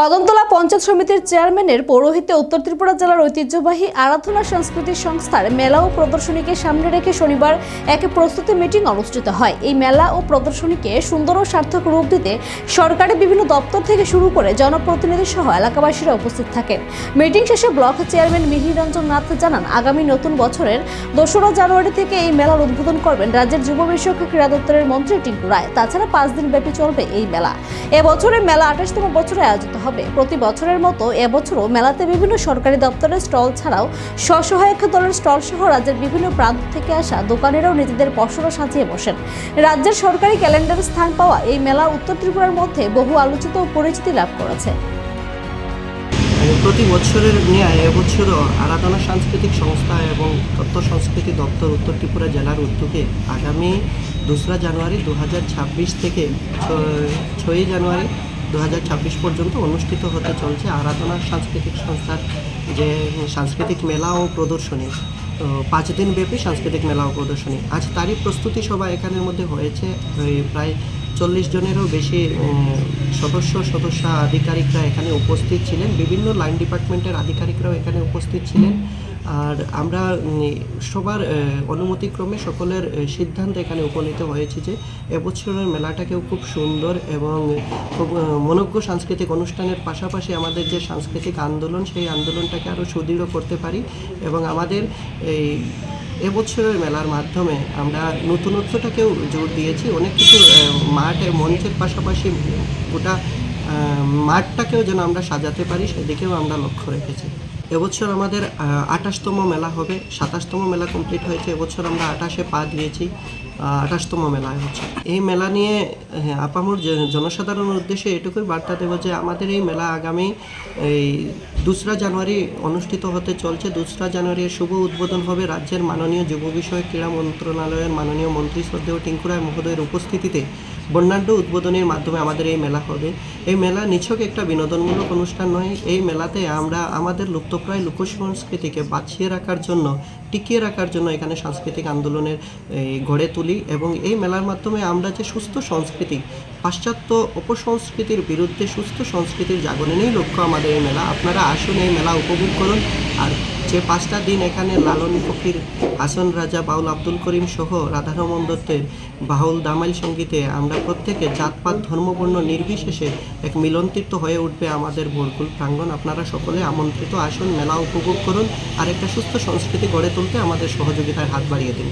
কদমতলা পঞ্চায়েত সমিতির চেয়ারম্যানের পৌরোহিত্যে উত্তর ত্রিপুরা জেলার ঐতিহ্যবাহী আরাধনা সাংস্কৃতিক সংস্থার মেলা ও প্রদর্শনীকে সামনে রেখে শনিবার এক প্রস্তুতি মিটিং অনুষ্ঠিত হয়। এই মেলা ও প্রদর্শনীকে সুন্দর ও সার্থক রূপ দিতে সরকারের বিভিন্ন দপ্তর থেকে শুরু করে জনপ্রতিনিধি সহ এলাকাবাসীরা উপস্থিত থাকেন। মিটিং শেষে ব্লক চেয়ারম্যান মিহির রঞ্জন নাথ জানান, আগামী নতুন বছরের দোসরা জানুয়ারি থেকে এই মেলার উদ্বোধন করবেন রাজ্যের যুব বিষয়ক ক্রীড়া দপ্তরের মন্ত্রী টিঙ্কু রায়। তাছাড়া পাঁচ দিন ব্যাপী চলবে এই মেলা। এবছরের মেলা আঠাশতম বছরে আয়োজিত হবে। প্রতি বছরের মতো এবছরও মেলাতে বিভিন্ন সরকারি দপ্তরের স্টল ছাড়াও স্বসহায়ক দলের স্টল সহ রাজ্যের বিভিন্ন প্রান্ত থেকে আসা দোকানেরাও নিজেদের পসরা সাজিয়ে বসেন। রাজ্যের সরকারি ক্যালেন্ডারে স্থান পাওয়া এই মেলা উত্তর ত্রিপুরার মধ্যে বহু আলোচিত ও পরিচিতি লাভ করেছে। প্রতি বছরের ন্যায় এবছরও আরাধনা সাংস্কৃতিক সংস্থা এবং তথ্য সংস্কৃতি দপ্তর উত্তর ত্রিপুরা জেলার উদ্যোগে আগামী দোসরা জানুয়ারি দু হাজার ছাব্বিশ থেকে ছয়ই জানুয়ারি দু হাজার ছাব্বিশ পর্যন্ত অনুষ্ঠিত হতে চলছে আরাধনা সাংস্কৃতিক সংস্থার যে সাংস্কৃতিক মেলা ও প্রদর্শনী। পাঁচ দিন ব্যাপী সাংস্কৃতিক মেলা ও প্রদর্শনী। আজ তারই প্রস্তুতি সভা এখানের মধ্যে হয়েছে। প্রায় চল্লিশ জনেরও বেশি সদস্য সদস্য আধিকারিকরা এখানে উপস্থিত ছিলেন। বিভিন্ন লাইন ডিপার্টমেন্টের আধিকারিকরাও এখানে উপস্থিত ছিলেন। আর আমরা সবার অনুমতিক্রমে সকলের সিদ্ধান্ত এখানে উপনীত হয়েছে যে এবছরের মেলাটাকেও খুব সুন্দর এবং খুব মনোজ্ঞ সাংস্কৃতিক অনুষ্ঠানের পাশাপাশি আমাদের যে সাংস্কৃতিক আন্দোলন, সেই আন্দোলনটাকে আরও সুদৃঢ় করতে পারি এবং আমাদের এই এবছরের মেলার মাধ্যমে আমরা নতুনত্বটাকেও জোর দিয়েছি। অনেক কিছু মাঠ মঞ্চের পাশাপাশি গোটা মাঠটাকেও যেন আমরা সাজাতে পারি, সেদিকেও আমরা লক্ষ্য রেখেছি। এবছর আমাদের আঠাশতম মেলা হবে, সাতাশতম মেলা কমপ্লিট হয়েছে। এবছর আমরা আঠাশে পা দিয়েছি। আঠাশতম মেলা হচ্ছে। এই মেলা নিয়ে হ্যাঁ, আপামর জনসাধারণের উদ্দেশ্যে এটুকুই বার্তা দেবো যে আমাদের এই মেলা আগামী এই দোসরা জানুয়ারি অনুষ্ঠিত হতে চলছে। দোসরা জানুয়ারির শুভ উদ্বোধন হবে রাজ্যের মাননীয় যুব বিষয়ক ক্রীড়া মন্ত্রণালয়ের মাননীয় মন্ত্রী শ্রদ্ধেয় টিঙ্কুরায় মহোদয়ের উপস্থিতিতে বর্ণাঢ্য উদ্বোধনের মাধ্যমে আমাদের এই মেলা হবে। এই মেলা নিছক একটা বিনোদনমূলক অনুষ্ঠান নয়। এই মেলাতে আমরা আমাদের লুপ্তপ্রায় লোকসংস্কৃতিকে বাঁচিয়ে রাখার জন্য টিকিয়ে রাখার জন্য এখানে সাংস্কৃতিক আন্দোলনের গড়ে তুলি এবং এই মেলার মাধ্যমে আমরা যে সুস্থ সংস্কৃতি, পাশ্চাত্য অপসংস্কৃতির বিরুদ্ধে সুস্থ সংস্কৃতির জাগরণেই লক্ষ্য আমাদের এই মেলা। আপনারা আসুন, এই মেলা উপভোগ করুন। আর যে পাঁচটা দিন এখানে লালন ফকির, হাসন রাজা, বাউল আব্দুল করিম সহ রাধারমন দত্তের বাউল দামাইল সঙ্গীতে আমরা প্রত্যেকে জাতপাত, ধর্মবর্ণ নির্বিশেষে এক মিলনতীর্থ হয়ে উঠবে আমাদের বরকুল প্রাঙ্গণ। আপনারা সকলে আমন্ত্রিত আসুন, মেলা উপভোগ করুন। আর একটা সুস্থ সংস্কৃতি গড়ে তুলতে আমাদের সহযোগিতার হাত বাড়িয়ে দিন।